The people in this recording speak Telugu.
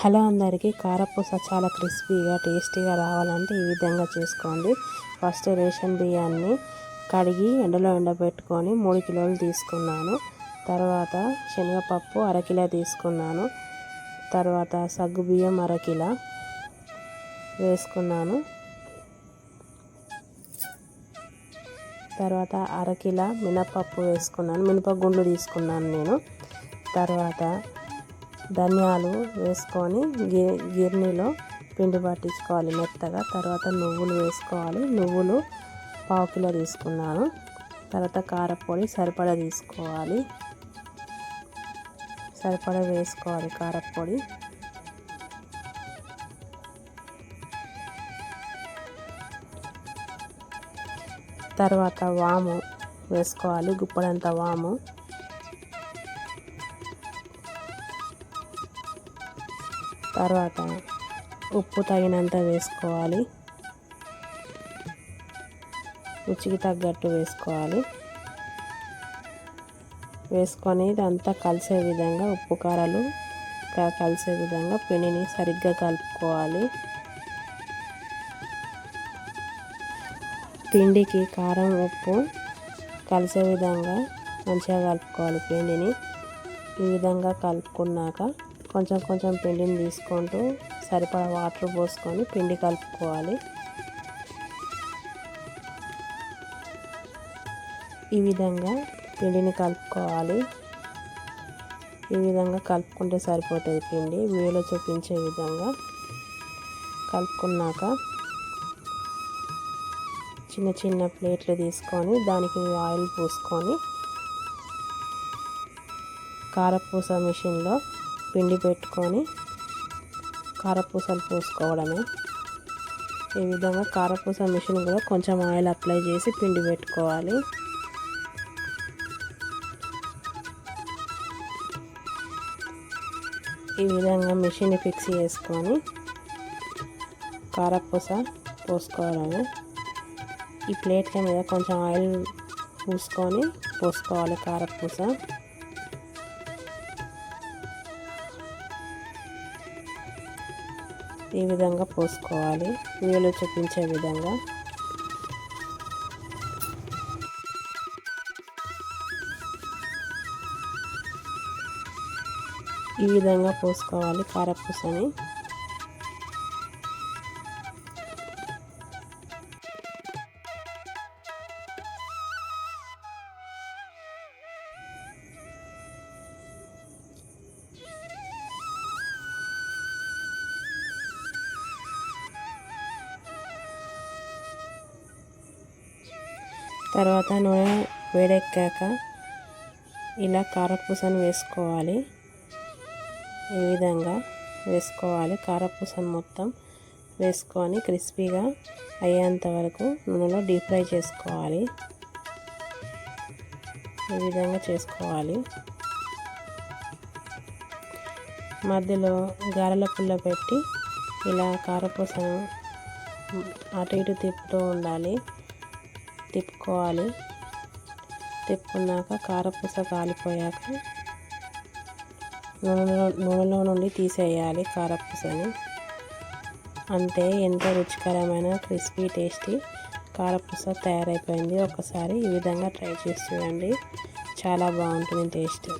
హలో అందరికీ కారపూస చాలా క్రిస్పీగా టేస్టీగా రావాలంటే ఈ విధంగా చేసుకోండి. ఫస్ట్ రేషన్ బియ్యాన్ని కడిగి ఎండలో ఎండబెట్టుకొని మూడు కిలోలు తీసుకున్నాను. తర్వాత శనగపప్పు అరకిలో తీసుకున్నాను. తర్వాత సగ్గు బియ్యం అరకిలో వేసుకున్నాను. తర్వాత అరకిల మినపప్పు వేసుకున్నాను. మినపగుండ్లు తీసుకున్నాను నేను. తర్వాత ధనియాలు వేసుకొని గి గిర్నీలో పిండి పట్టించుకోవాలి మెత్తగా. తర్వాత నువ్వులు వేసుకోవాలి. నువ్వులు పావు కిలో తీసుకున్నాను. తర్వాత కారపొడి సరిపడా తీసుకోవాలి. సరిపడా వేసుకోవాలి కారపొడి. తర్వాత వాము వేసుకోవాలి. గుప్పడంత వాము. తర్వాత ఉప్పు తగినంత వేసుకోవాలి. రుచికి తగ్గట్టు వేసుకోవాలి. వేసుకొని ఇదంతా కలిసే విధంగా ఉప్పు కారాలు కలిసే విధంగా పిండిని సరిగ్గా కలుపుకోవాలి. పిండికి కారం ఉప్పు కలిసే విధంగా మంచిగా కలుపుకోవాలి పిండిని. ఈ విధంగా కలుపుకున్నాక కొంచెం కొంచెం పిండిని తీసుకుంటూ సరిపడా వాటర్ పోసుకొని పిండి కలుపుకోవాలి. ఈ విధంగా పిండిని కలుపుకోవాలి. ఈ విధంగా కలుపుకుంటే సరిపోతుంది పిండి. వీడియోలో చూపించే విధంగా కలుపుకున్నాక చిన్న చిన్న ప్లేట్లు తీసుకొని దానికి ఆయిల్ పూసుకొని కారపూస మిషన్లో పిండి పెట్టుకొని కారపూసలు పోసుకోవడమే. ఈ విధంగా కారపూస మిషన్ కూడా కొంచెం ఆయిల్ అప్లై చేసి పిండి పెట్టుకోవాలి. ఈ విధంగా మిషన్ ఫిక్స్ చేసుకొని కారపూస పోసుకోవడమే. ఈ ప్లేట్ల మీద కొంచెం ఆయిల్ పూసుకొని పోసుకోవాలి కారపూస. ఈ విధంగా పోసుకోవాలి. వీళ్ళు చూపించే విధంగా. ఈ విధంగా పోసుకోవాలి కారపూసని. తర్వాత నూనె వేడెక్కాక ఇలా కారపూసను వేసుకోవాలి. ఈ విధంగా వేసుకోవాలి. కారపూసను మొత్తం వేసుకొని క్రిస్పీగా అయ్యేంత వరకు నూనెలో డీప్ ఫ్రై చేసుకోవాలి. ఈ విధంగా చేసుకోవాలి. మధ్యలో గారెల పుల్ల పెట్టి ఇలా కారపూసను అటు ఇటు తిప్పుతూ ఉండాలి. తిప్పుకోవాలి. తిప్పుకున్నాక కారపూస కాలిపోయాక నూనెలో నూనెలో నుండి తీసేయాలి కారపూసని. అంతే ఎంతో రుచికరమైన క్రిస్పీ టేస్టీ కారపూస తయారైపోయింది. ఒకసారి ఈ విధంగా ట్రై చేసి చూడండి. చాలా బాగుంటుంది టేస్ట్.